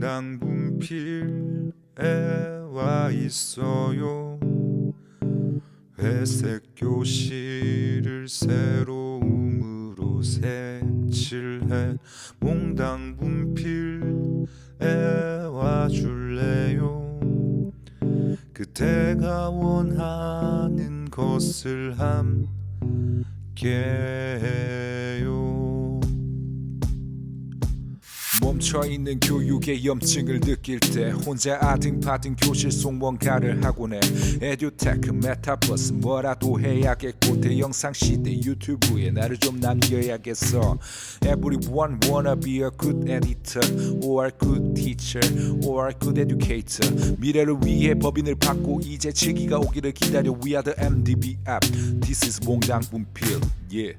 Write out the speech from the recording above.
몽당분필에 와 있어요. 회색 교실을 새로움으로 색칠해 몽당 분필에 와 줄래요? 그대가 원하는 것을 함께 멈춰있는 교육의 염증을 느낄 때 혼자 아등바등 교실 속 뭔가를 하곤 해. 에듀테크 메타버스 뭐라도 해야겠고 대영상 시대 유튜브에 나를 좀 남겨야겠어. Everyone wanna be a good editor or good teacher or good educator. 미래를 위해 법인을 받고 이제 시기가 오기를 기다려 We are the MDB app. This is 몽당 분필 yeah